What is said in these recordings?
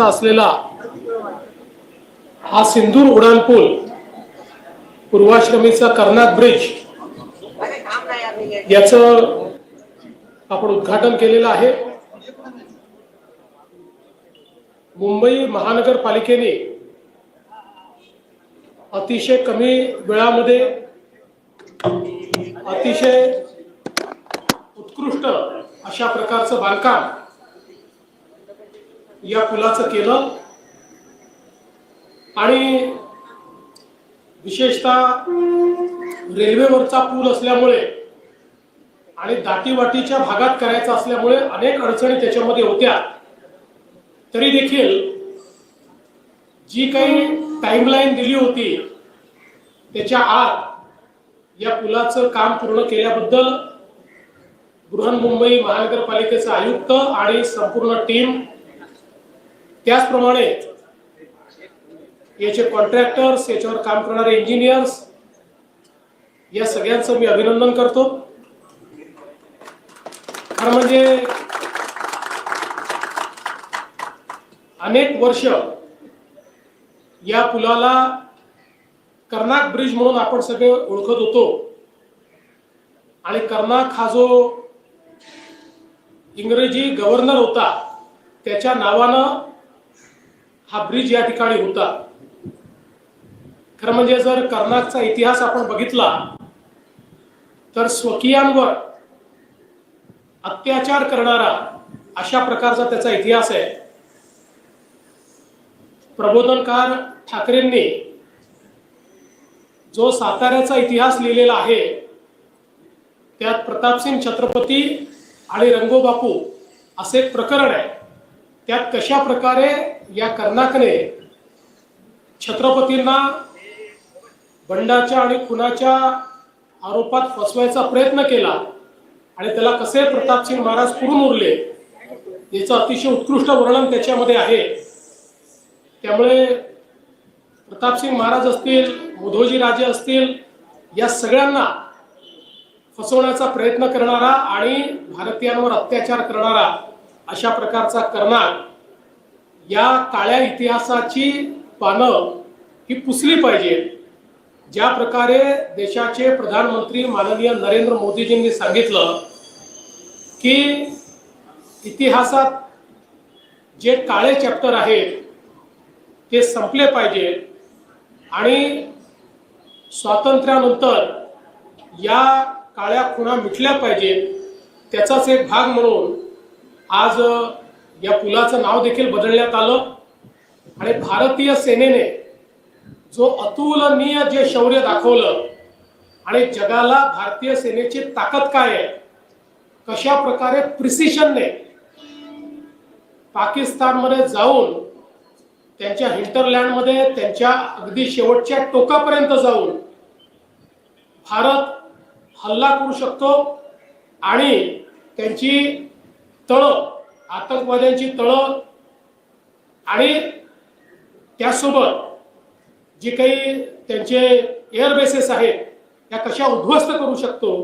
असलेला हा सिंदूर उड्डाणपूल पूर्वाश्रमीचा कर्नाथ ब्रिज याच आपण उद्घाटन केलेलं आहे. मुंबई महानगरपालिकेने अतिशय कमी वेळामध्ये अतिशय उत्कृष्ट अशा प्रकारचं बांधकाम या पुलाचं केलं. आणि विशेषतः रेल्वेवरचा पूल असल्यामुळे आणि दाटीवाटीच्या भागात करायचा असल्यामुळे अनेक अडचणी त्याच्यामध्ये होत्या. तरी देखील जी काही टाईमलाईन दिली होती त्याच्या आत या पुलाचं काम पूर्ण केल्याबद्दल बृहन्मुंबई महानगरपालिकेचे आयुक्त आणि संपूर्ण टीम त्याचप्रमाणे याचे कॉन्ट्रॅक्टर्स याच्यावर काम करणारे इंजिनियर्स या सगळ्यांचं मी अभिनंदन करतो. खरं म्हणजे अनेक वर्ष या पुलाला कर्नाक ब्रिज म्हणून आपण सगळे ओळखत होतो. आणि कर्नाक हा जो इंग्रजी गव्हर्नर होता त्याच्या नावानं हा ब्रिज या ठिकाणी होता. खरं म्हणजे जर कर्नाकचा इतिहास आपण बघितला तर स्वकीयांवर अत्याचार करणारा अशा प्रकारचा त्याचा इतिहास आहे. प्रबोधनकार ठाकरेंनी जो साताऱ्याचा इतिहास लिहिलेला आहे त्यात प्रतापसिंग छत्रपती आणि रंगोबापू असे एक प्रकरण आहे. त्यात कशा प्रकारे या कर्नाकने छत्रपतींना बंडाच्या आणि खुनाच्या आरोपात फसवायचा प्रयत्न केला आणि त्याला कसे प्रतापसिंग महाराज पुरून उरले याचं अतिशय उत्कृष्ट वर्णन त्याच्यामध्ये आहे. त्यामुळे प्रतापसिंग महाराज असतील मुधोजी राजे असतील या सगळ्यांना फसवण्याचा प्रयत्न करणारा आणि भारतीयांवर अत्याचार करणारा अशा प्रकारचा कर्नाट या काळ्या इतिहासाची पानं ही पुसली पाहिजेत ज्या प्रकारे देशाचे प्रधानमंत्री माननीय नरेंद्र मोदीजींनी सांगितलं की इतिहासात जे काळे चॅप्टर आहेत ते संपले पाहिजे आणि स्वातंत्र्यानंतर या काळ्या खुणा मिटल्या पाहिजेत. त्याचाच एक भाग म्हणून आज या पुलाचं नाव देखील बदलण्यात आलं. आणि भारतीय सेनेने जो अतुलनीय जे शौर्य दाखवलं आणि जगाला भारतीय सेनेची ताकद काय आहे कशा प्रकारे प्रिसिशनने पाकिस्तानमध्ये जाऊन त्यांच्या हिंटरलँडमध्ये त्यांच्या अगदी शेवटच्या टोकापर्यंत जाऊन भारत हल्ला करू शकतो आणि त्यांची तळं आतंकवाद्यांची तळं आणि त्यासोबत जे काही त्यांचे एअर बेसेस आहेत त्या कशा उद्ध्वस्त करू शकतो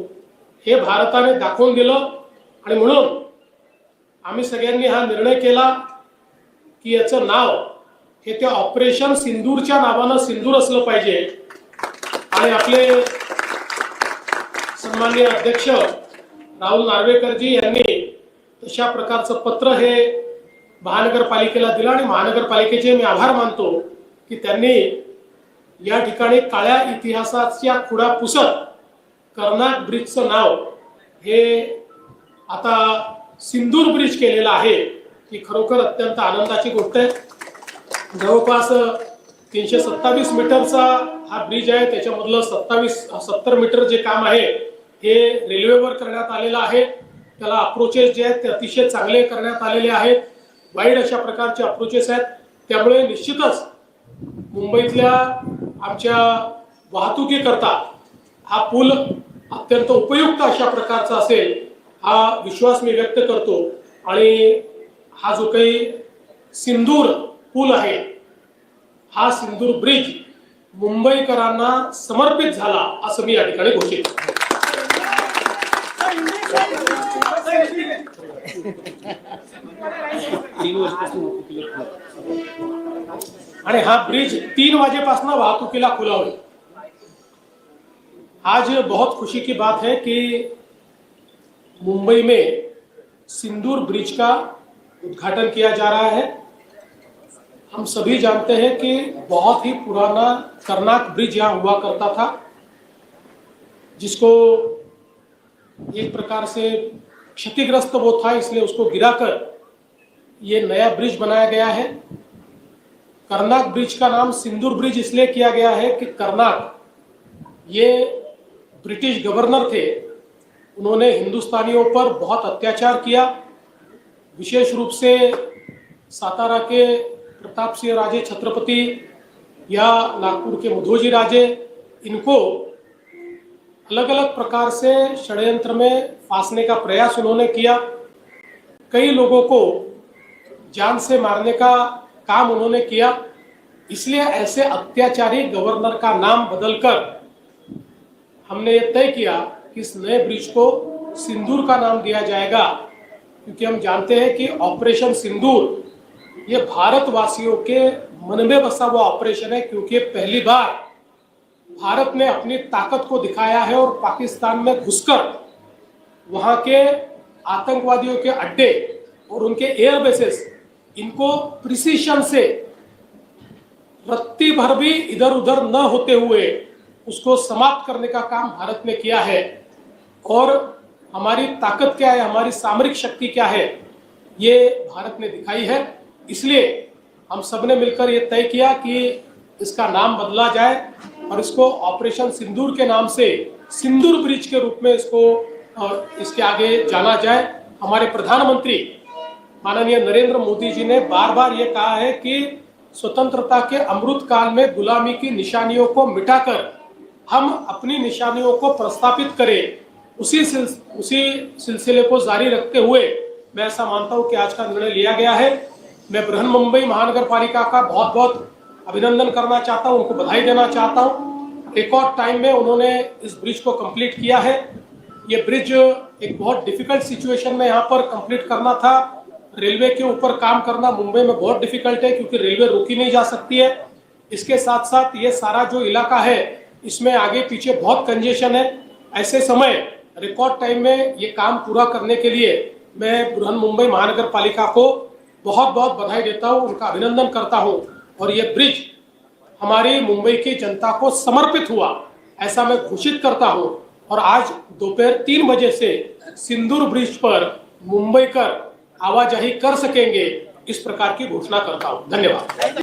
हे भारताने दाखवून दिलं. आणि म्हणून आम्ही सगळ्यांनी हा निर्णय केला की याचं नाव हे त्या ऑपरेशन सिंदूरच्या नावानं सिंदूर असलं पाहिजे. आणि आपले सन्माननीय अध्यक्ष राहुल नार्वेकरजी यांनी तशा प्रकारचं पत्र हे महानगरपालिकेला दिलं आणि महानगरपालिकेचे मी आभार मानतो की त्यांनी या ठिकाणी काळ्या इतिहासाच्या खुडा पुसत कर्नाक ब्रिजचं नाव हे आता सिंदूर ब्रिज केलेलं आहे ही खरोखर अत्यंत आनंदाची गोष्ट आहे. जवळपास तीनशे सत्तावीस मीटरचा हा ब्रिज आहे त्याच्यामधलं सत्तावीस सत्तर मीटर जे काम आहे हे रेल्वेवर करण्यात आलेलं आहे. त्याला अप्रोचेस जे आहेत ते अतिशय चांगले करण्यात आलेले आहेत. वाईट अशा प्रकारचे अप्रोचेस आहेत. त्यामुळे निश्चितच मुंबईतल्या आमच्या वाहतुकीकरता हा पूल अत्यंत उपयुक्त अशा प्रकारचा असेल हा विश्वास मी व्यक्त करतो. आणि हा जो काही सिंदूर पूल आहे हा सिंदूर ब्रिज मुंबईकरांना समर्पित झाला असं मी या ठिकाणी घोषित तीन वर्षापासून क्लिअर आणि हा ब्रिज तीन वाजेपासून खुला आज बहुत खुशी की बात है कि मुंबई में सिंदूर ब्रिज का उद्घाटन किया जा रहा है। हम सभी जानते हैं कि बहुत ही पुराना करनाक ब्रिज यहाँ हुआ करता था, जिसको एक प्रकार से क्षतिग्रस्त वो था, इसलिए उसको गिराकर ये नया ब्रिज बनाया गया है। करनाक ब्रिज का नाम सिंदूर ब्रिज इसलिए किया गया है कि करनाक, ये ब्रिटिश गवर्नर थे, उन्होंने हिंदुस्तानियों पर बहुत अत्याचार किया। विशेष रूप से सातारा के प्रताप सिंह राजे छत्रपति या नागपुर के मधोजी राजे, इनको अलग अलग प्रकार से षड्यंत्र में फांसने का प्रयास उन्होंने किया। कई लोगों को जान से मारने का काम उन्होंने किया। इसलिए ऐसे अत्याचारी गवर्नर का नाम बदलकर हमने ये तय किया कि इस नए ब्रिज को सिंदूर का नाम दिया जाएगा, क्योंकि हम जानते हैं कि ऑपरेशन सिंदूर, ये भारतवासियों के मन में बसा हुआ ऑपरेशन है, क्योंकि पहली बार भारत ने अपनी ताकत को दिखाया है और पाकिस्तान में घुसकर वहाँ के आतंकवादियों के अड्डे और उनके एयर बेसेस इनको प्रिसीशन से रत्ती भर भी इधर उधर न होते हुए उसको समाप्त करने का काम भारत ने किया है। और हमारी ताकत क्या है, हमारी सामरिक शक्ति क्या है, ये भारत ने दिखाई है। इसलिए हम सबने मिलकर ये तय किया कि इसका नाम बदला जाए और इसको ऑपरेशन सिंदूर के नाम से सिंदूर ब्रिज के रूप में इसको इसके आगे जाना जाए। हमारे प्रधानमंत्री माननीय नरेंद्र मोदी जी ने बार बार ये कहा है कि स्वतंत्रता के अमृत काल में गुलामी की निशानियों को मिटाकर हम अपनी निशानियों को प्रस्तापित करें। उसी सिल, उसी सिलसिले को जारी रखते हुए मैं ऐसा मानता हूँ कि आज का निर्णय लिया गया है। मैं बृहन मुंबई महानगर पालिका का बहुत बहुत अभिनंदन करना चाहता हूँ उनको बधाई देना चाहता हूँ। रिकॉर्ड टाइम में उन्होंने इस ब्रिज को कंप्लीट किया है। ये ब्रिज एक बहुत डिफ़िकल्ट सिचुएशन में यहाँ पर कंप्लीट करना था। रेलवे के ऊपर काम करना मुंबई में बहुत डिफ़िकल्ट है, क्योंकि रेलवे रोकी नहीं जा सकती है। इसके साथ साथ ये सारा जो इलाका है, इसमें आगे पीछे बहुत कंजेशन है। ऐसे समय रिकॉर्ड टाइम में ये काम पूरा करने के लिए मैं बृहन मुंबई महानगर पालिका को बहुत बहुत बधाई देता हूँ, उनका अभिनंदन करता हूँ। और ये ब्रिज हमारी मुंबई की जनता को समर्पित हुआ, ऐसा मैं घोषित करता हूँ। और आज दोपहर तीन बजे से सिंदूर ब्रिज पर मुंबई कर आवाजाही कर सकेंगे इस प्रकार की घोषणा करता हूं. धन्यवाद.